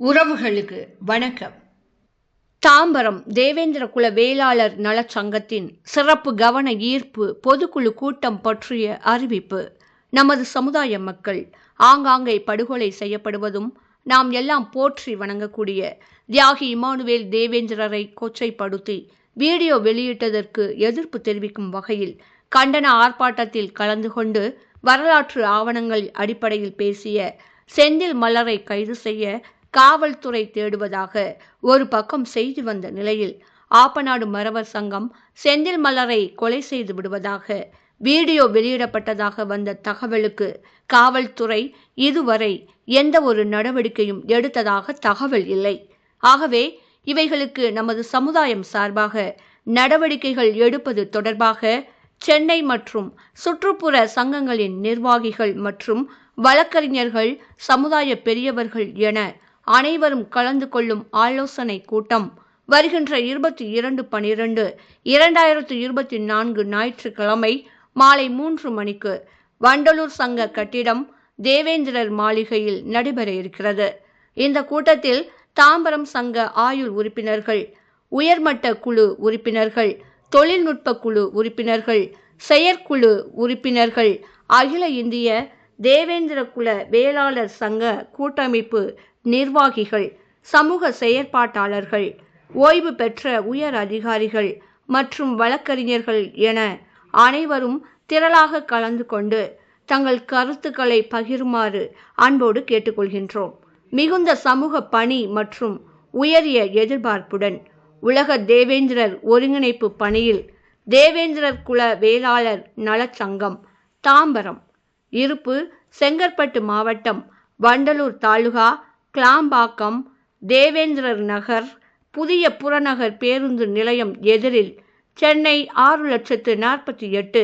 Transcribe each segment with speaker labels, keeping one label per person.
Speaker 1: உறவுகளுக்கு வணக்கம். தாம்பரம் தேவேந்திர குல வேளாளர் நலச்சங்கத்தின் சிறப்பு கவன ஈர்ப்பு பொதுக்குழு கூட்டம் பற்றிய அறிவிப்பு. நமது சமுதாய மக்கள் ஆங்காங்கே படுகொலை செய்யப்படுவதும் நாம் எல்லாம் போற்றி வணங்கக்கூடிய தியாகி இமானுவேல் தேவேந்திரரை கொச்சைப்படுத்தி வீடியோ வெளியிட்டதற்கு எதிர்ப்பு தெரிவிக்கும் வகையில் கண்டன ஆர்ப்பாட்டத்தில் கலந்து கொண்டு வரலாற்று ஆவணங்கள் அடிப்படையில் பேசிய செந்தில் மலரை கைது செய்ய காவல்துறை தேடுவதாக ஒரு பக்கம் செய்தி வந்த நிலையில் ஆப்பநாடு மறவர் சங்கம் செந்தில் மலரை கொலை செய்து விடுவதாக வீடியோ வெளியிடப்பட்டதாக வந்த தகவலுக்கு காவல்துறை இதுவரை எந்த ஒரு நடவடிக்கையும் எடுத்ததாக தகவல் இல்லை. ஆகவே இவைகளுக்கு நமது சமுதாயம் சார்பாக நடவடிக்கைகள் எடுப்பது தொடர்பாக சென்னை மற்றும் சுற்றுப்புற சங்கங்களின் நிர்வாகிகள் மற்றும் வழக்கறிஞர்கள் சமுதாய பெரியவர்கள் என அனைவரும் கலந்து கொள்ளும் ஆலோசனை கூட்டம் வருகின்ற இருபத்தி இரண்டு பனிரெண்டு இரண்டாயிரத்து இருபத்தி நான்கு ஞாயிற்றுக்கிழமை மாலை மூன்று மணிக்கு வண்டலூர் சங்க கட்டிடம் தேவேந்திரர் மாளிகையில் நடைபெற இருக்கிறது. இந்த கூட்டத்தில் தாம்பரம் சங்க ஆயுள் உறுப்பினர்கள் உயர்மட்ட குழு உறுப்பினர்கள் தொழில்நுட்ப குழு உறுப்பினர்கள் செயற்குழு உறுப்பினர்கள் அகில இந்திய தேவேந்திர குல வேளாளர் சங்க கூட்டமைப்பு நிர்வாகிகள் சமூக செயற்பாட்டாளர்கள் ஓய்வு பெற்ற உயர் அதிகாரிகள் மற்றும் வழக்கறிஞர்கள் என அனைவரும் திரளாக கலந்து கொண்டு தங்கள் கருத்துக்களை பகிருமாறு அன்போடு கேட்டுக்கொள்கின்றோம். மிகுந்த சமூக பணி மற்றும் உயரிய எதிர்பார்ப்புடன் உலக தேவேந்திரர் ஒருங்கிணைப்பு பணியில் தேவேந்திரர் குல வேளாளர் நலச்சங்கம் தாம்பரம் இருப்பு செங்கற்பட்டு மாவட்டம் வண்டலூர் தாலுகா கிளாம்பாக்கம் தேவேந்திரர் நகர் புதிய புறநகர் பேருந்து நிலையம் எதிரில் சென்னை ஆறு லட்சத்து நாற்பத்தி எட்டு.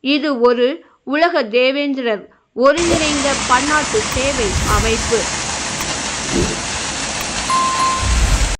Speaker 1: இது ஒரு உலக தேவேந்திரர் ஒருங்கிணைந்த பன்னாட்டு சேவை அமைப்பு.